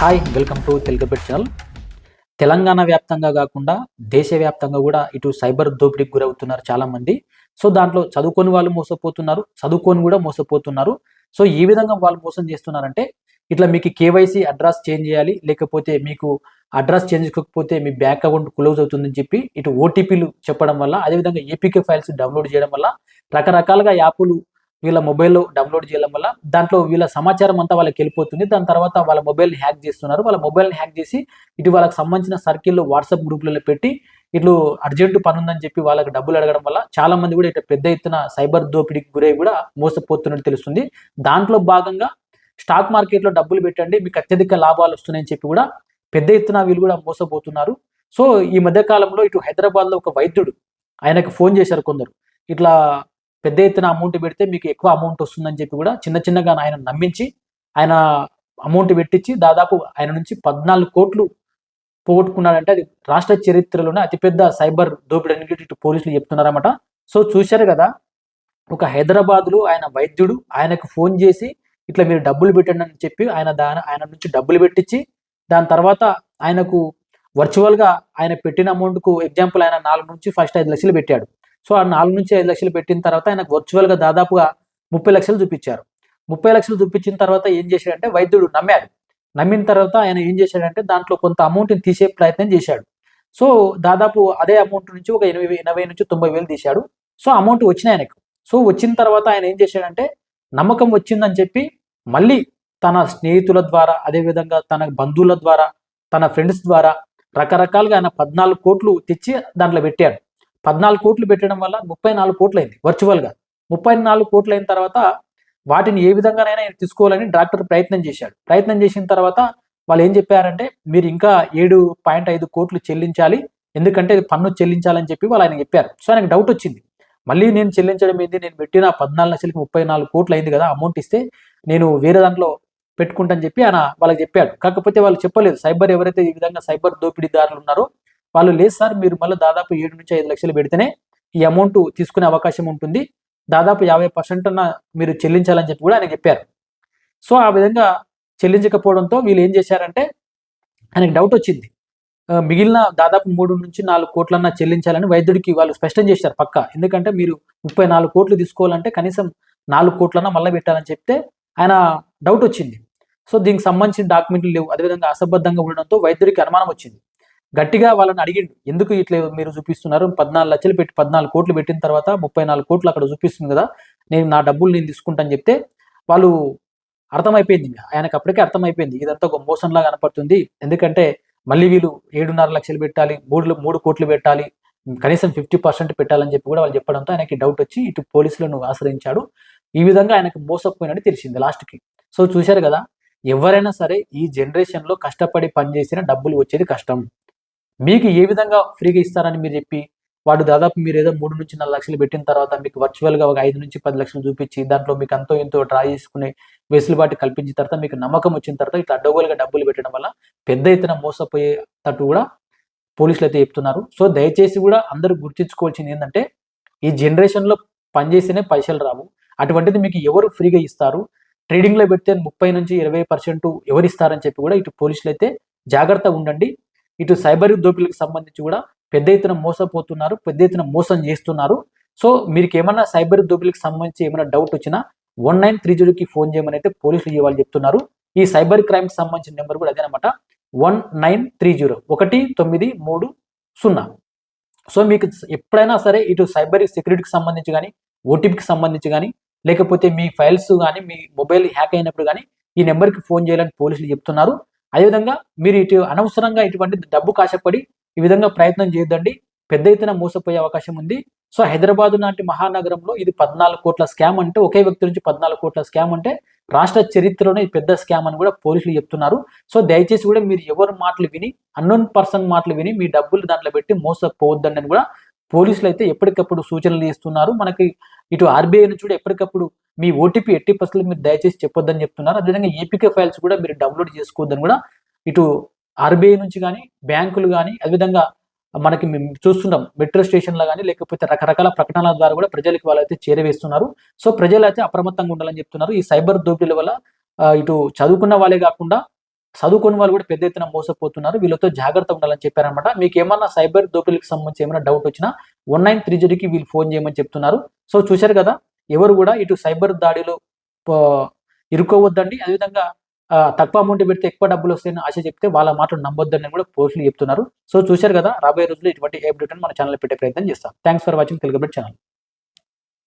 Hi welcome to తెలుగుబెట్ channel Telangana వ్యాప్తంగా కాకుండా దేశవ్యాప్తంగా కూడా ఇటు సైబర్ దోపిడీకి గురవుతున్నారు చాలా మంది సో దాంట్లో చదువుకొని వాళ్ళు మోసపోతున్నారు చదువుకొని కూడా మోసపోతున్నారు. సో ఈ విధంగా వాళ్ళు మోసం చేస్తున్నారంటే ఇట్లా మీకు కేవైసీ అడ్రస్ చేంజ్ చేయాలి లేకపోతే మీకు అడ్రస్ చేంజ్ చేయకపోతే మీ బ్యాంక్ అకౌంట్ క్లోజ్ అవుతుందని చెప్పి ఇటు ఓటీపీలు చెప్పడం వల్ల అదేవిధంగా ఏపీకే ఫైల్స్ డౌన్లోడ్ చేయడం వల్ల రకరకాలుగా యాప్లు వీళ్ళ మొబైల్లో డౌన్లోడ్ చేయడం వల్ల దాంట్లో వీళ్ళ సమాచారం అంతా వాళ్ళకి వెళ్ళిపోతుంది. దాని తర్వాత వాళ్ళ మొబైల్ని హ్యాక్ చేస్తున్నారు. వాళ్ళ మొబైల్ని హ్యాక్ చేసి ఇటు వాళ్ళకి సంబంధించిన సర్కిల్లో వాట్సాప్ గ్రూపులలో పెట్టి ఇట్లు అర్జెంటు పని ఉందని చెప్పి వాళ్ళకి డబ్బులు అడగడం వల్ల చాలా మంది కూడా ఇటు పెద్ద ఎత్తున సైబర్ దోపిడీకి గురై కూడా మోసపోతున్నట్టు తెలుస్తుంది. దాంట్లో భాగంగా స్టాక్ మార్కెట్లో డబ్బులు పెట్టండి. మీకు అత్యధిక లాభాలు వస్తున్నాయని చెప్పి కూడా పెద్ద ఎత్తున వీళ్ళు కూడా మోసపోతున్నారు. సో ఈ మధ్య కాలంలో ఇటు హైదరాబాద్లో ఒక వైద్యుడు ఆయనకు ఫోన్ చేశారు కొందరు. ఇట్లా పెద్ద ఎత్తున అమౌంట్ పెడితే మీకు ఎక్కువ అమౌంట్ వస్తుందని చెప్పి కూడా చిన్న చిన్నగా ఆయన నమ్మించి ఆయన అమౌంట్ పెట్టించి దాదాపు ఆయన నుంచి పద్నాలుగు కోట్లు పోగొట్టుకున్నాడంటే అది రాష్ట్ర చరిత్రలోనే అతిపెద్ద సైబర్ దోపిడీ అని పోలీసులు చెప్తున్నారన్నమాట. సో చూశారు కదా ఒక హైదరాబాద్లో ఆయన వైద్యుడు ఆయనకు ఫోన్ చేసి ఇట్లా మీరు డబ్బులు పెట్టండి అని చెప్పి ఆయన దాని ఆయన నుంచి డబ్బులు పెట్టించి దాని తర్వాత ఆయనకు వర్చువల్గా ఆయన పెట్టిన అమౌంట్కు ఎగ్జాంపుల్ ఆయన నాలుగు నుంచి ఫస్ట్ ఐదు లక్షలు పెట్టాడు. సో ఆ నాలుగు నుంచి ఐదు లక్షలు పెట్టిన తర్వాత ఆయనకు వర్చువల్గా దాదాపుగా ముప్పై లక్షలు చూపించారు. ముప్పై లక్షలు చూపించిన తర్వాత ఏం చేశాడంటే వైద్యుడు నమ్మాడు. నమ్మిన తర్వాత ఆయన ఏం చేశాడంటే దాంట్లో కొంత అమౌంట్ని తీసే ప్రయత్నం చేశాడు. సో దాదాపు అదే అమౌంట్ నుంచి ఒక ఎనభై ఎనభై నుంచి తొంభై వేలు తీశాడు. సో అమౌంట్ వచ్చినాయి ఆయనకు. సో వచ్చిన తర్వాత ఆయన ఏం చేశాడంటే నమ్మకం వచ్చిందని చెప్పి మళ్ళీ తన స్నేహితుల ద్వారా అదేవిధంగా తన బంధువుల ద్వారా తన ఫ్రెండ్స్ ద్వారా రకరకాలుగా ఆయన పద్నాలుగు కోట్లు తెచ్చి దాంట్లో పెట్టాడు. పద్నాలుగు కోట్లు పెట్టడం వల్ల ముప్పై నాలుగు కోట్లు అయింది వర్చువల్గా ముప్పై నాలుగు కోట్లు అయిన తర్వాత వాటిని ఏ విధంగానైనా తీసుకోవాలని డాక్టర్ ప్రయత్నం చేశాడు. ప్రయత్నం చేసిన తర్వాత వాళ్ళు ఏం చెప్పారంటే మీరు ఇంకా ఏడు పాయింట్ ఐదు కోట్లు చెల్లించాలి ఎందుకంటే పన్ను చెల్లించాలని చెప్పి వాళ్ళు ఆయన చెప్పారు. సో ఆయనకు డౌట్ వచ్చింది. మళ్ళీ నేను చెల్లించడం ఏంది? నేను పెట్టిన పద్నాలుగు లక్షలకి ముప్పై నాలుగు కోట్లు అయింది కదా అమౌంట్ ఇస్తే నేను వేరే దాంట్లో పెట్టుకుంటాను చెప్పి ఆయన వాళ్ళకి చెప్పాడు. కాకపోతే వాళ్ళు చెప్పలేదు సైబర్ ఎవరైతే ఈ విధంగా సైబర్ దోపిడీదారులు ఉన్నారో వాళ్ళు లేదు సార్ మీరు మళ్ళీ దాదాపు ఏడు నుంచి ఐదు లక్షలు పెడితేనే ఈ అమౌంట్ తీసుకునే అవకాశం ఉంటుంది. దాదాపు యాభై పర్సెంట్ మీరు చెల్లించాలని చెప్పి కూడా ఆయన చెప్పారు. సో ఆ విధంగా చెల్లించకపోవడంతో వీళ్ళు ఏం చేశారంటే ఆయనకు డౌట్ వచ్చింది. మిగిలిన దాదాపు మూడు నుంచి నాలుగు కోట్లన్నా చెల్లించాలని వైద్యుడికి వాళ్ళు స్పష్టం చేశారు పక్క. ఎందుకంటే మీరు ముప్పై నాలుగు కోట్లు తీసుకోవాలంటే కనీసం నాలుగు కోట్లన్నా మళ్ళీ పెట్టాలని చెప్తే ఆయన డౌట్ వచ్చింది. సో దీనికి సంబంధించిన డాక్యుమెంట్లు లేవు. అదేవిధంగా అసంబద్ధంగా ఉండడంతో వైద్యుడికి అనుమానం వచ్చింది. గట్టిగా వాళ్ళని అడిగిండు ఎందుకు ఇట్లా మీరు చూపిస్తున్నారు? పద్నాలుగు లక్షలు పెట్టి పద్నాలుగు కోట్లు పెట్టిన తర్వాత ముప్పై నాలుగు కోట్లు అక్కడ చూపిస్తుంది కదా నేను నా డబ్బులు నేను తీసుకుంటాను చెప్తే వాళ్ళు అర్థమైపోయింది. ఆయనకు అప్పటికే అర్థమైపోయింది. ఇదంతా ఒక మోసంలా కనపడుతుంది. ఎందుకంటే మళ్ళీ వీళ్ళు ఏడున్నర లక్షలు పెట్టాలి మూడు మూడు కోట్లు పెట్టాలి కనీసం ఫిఫ్టీ పర్సెంట్ పెట్టాలని చెప్పి కూడా వాళ్ళు చెప్పడంతో ఆయనకి డౌట్ వచ్చి ఇటు పోలీసులను ఆశ్రయించాడు. ఈ విధంగా ఆయనకు మోసపోయినట్టు తెలిసింది లాస్ట్కి. సో చూశారు కదా ఎవరైనా సరే ఈ జనరేషన్లో కష్టపడి పనిచేసిన డబ్బులు వచ్చేది కష్టం. మీకు ఏ విధంగా ఫ్రీగా ఇస్తారని మీరు చెప్పి వాడు దాదాపు మీరు ఏదో మూడు నుంచి నాలుగు లక్షలు పెట్టిన తర్వాత మీకు వర్చువల్గా ఒక ఐదు నుంచి పది లక్షలు చూపించి దాంట్లో మీకు అంతో ఎంతో డ్రా చేసుకునే వెసులుబాటు కల్పించిన తర్వాత మీకు నమ్మకం వచ్చిన తర్వాత ఇట్లా అడ్డగోలుగా డబ్బులు పెట్టడం వల్ల పెద్ద ఎత్తున మోసపోయేటట్టు కూడా పోలీసులు అయితే చెప్తున్నారు. సో దయచేసి కూడా అందరూ గుర్తించుకోవాల్సింది ఏంటంటే ఈ జనరేషన్లో పనిచేస్తేనే పైసలు రావు. అటువంటిది మీకు ఎవరు ఫ్రీగా ఇస్తారు? ట్రేడింగ్లో పెడితే ముప్పై నుంచి ఇరవై పర్సెంట్ ఎవరు ఇస్తారని చెప్పి కూడా ఇటు పోలీసులు అయితే జాగ్రత్తగా ఉండండి. ఇటు సైబర్ దోపిడీలకు సంబంధించి కూడా పెద్ద ఎత్తున మోసపోతున్నారు పెద్ద ఎత్తున మోసం చేస్తున్నారు. సో మీకు ఏమైనా సైబర్ దోపిడీలకు సంబంధించి ఏమైనా డౌట్ వచ్చినా వన్ నైన్ త్రీ జీరోకి ఫోన్ చేయమని అయితే పోలీసులు ఇవ్వాలి చెప్తున్నారు. ఈ సైబర్ క్రైమ్కి సంబంధించిన నెంబర్ కూడా అదేనమాట వన్ నైన్ త్రీ జీరో ఒకటి తొమ్మిది మూడు సున్నా. సో మీకు ఎప్పుడైనా సరే ఇటు సైబర్ సెక్యూరిటీకి సంబంధించి కానీ ఓటీపీకి సంబంధించి కానీ లేకపోతే మీ ఫైల్స్ కానీ మీ మొబైల్ హ్యాక్ అయినప్పుడు కానీ ఈ నెంబర్కి ఫోన్ చేయాలని పోలీసులు చెప్తున్నారు. అదేవిధంగా మీరు ఇటు అనవసరంగా ఇటువంటి డబ్బు కాశపడి ఈ విధంగా ప్రయత్నం చేయొద్దండి. పెద్ద ఎత్తున మోసపోయే అవకాశం ఉంది. సో హైదరాబాద్ లాంటి మహానగరంలో ఇది పద్నాలుగు కోట్ల స్కామ్ అంటే ఒకే వ్యక్తి నుంచి పద్నాలుగు కోట్ల స్కామ్ అంటే రాష్ట్ర చరిత్రలోనే పెద్ద స్కామ్ అని కూడా పోలీసులు చెప్తున్నారు. సో దయచేసి కూడా మీరు ఎవరి మాటలు విని అన్నోన్ పర్సన్ మాటలు విని మీ డబ్బులు దాంట్లో పెట్టి మోసపోవద్దని కూడా పోలీసులు అయితే ఎప్పటికప్పుడు సూచనలు ఇస్తున్నారు మనకి ఇటు ఆర్బీఐ నుంచి కూడా ఎప్పటికప్పుడు మీ ఓటీపీ ఎట్టి పరిస్థితులు మీరు దయచేసి చెప్పొద్దని చెప్తున్నారు. అదేవిధంగా ఏపీకే ఫైల్స్ కూడా మీరు డౌన్లోడ్ చేసుకోవద్దని కూడా ఇటు ఆర్బీఐ నుంచి కానీ బ్యాంకులు కానీ అదేవిధంగా మనకి మేము చూస్తున్నాం మెట్రో స్టేషన్లో కానీ లేకపోతే రకరకాల ప్రకటనల ద్వారా కూడా ప్రజలకు వాళ్ళైతే చేరవేస్తున్నారు. సో ప్రజలు అయితే అప్రమత్తంగా ఉండాలని చెప్తున్నారు. ఈ సైబర్ దోపిడీల వల్ల ఇటు చదువుకున్న వాళ్ళే కాకుండా చదువుకున్న వాళ్ళు కూడా పెద్ద ఎత్తున మోసపోతున్నారు. వీళ్ళతో జాగ్రత్త ఉండాలని చెప్పారనమాట మీకు ఏమన్నా సైబర్ దోపిడీలకు సంబంధించి ఏమైనా డౌట్ వచ్చినా వన్ నైన్ త్రీ జీరోకి వీళ్ళు ఫోన్ చేయమని చెప్తున్నారు. సో చూశారు కదా ఎవరు కూడా ఇటు సైబర్ దాడిలో ఇరుక్కోవద్దండి. అదేవిధంగా తక్కువ అమౌంట్ పెడితే ఎక్కువ డబ్బులు వస్తాయని ఆశ చెప్తే వాళ్ళ మాటలు నమ్మొద్దని కూడా పోస్టులు చెప్తున్నారు. సో చూశారు కదా రాబోయే రోజుల్లో ఇటువంటి అప్డేట్ మన ఛానల్ పెట్టే ప్రయత్నం చేస్తాం. Thanks for watching Telugu channel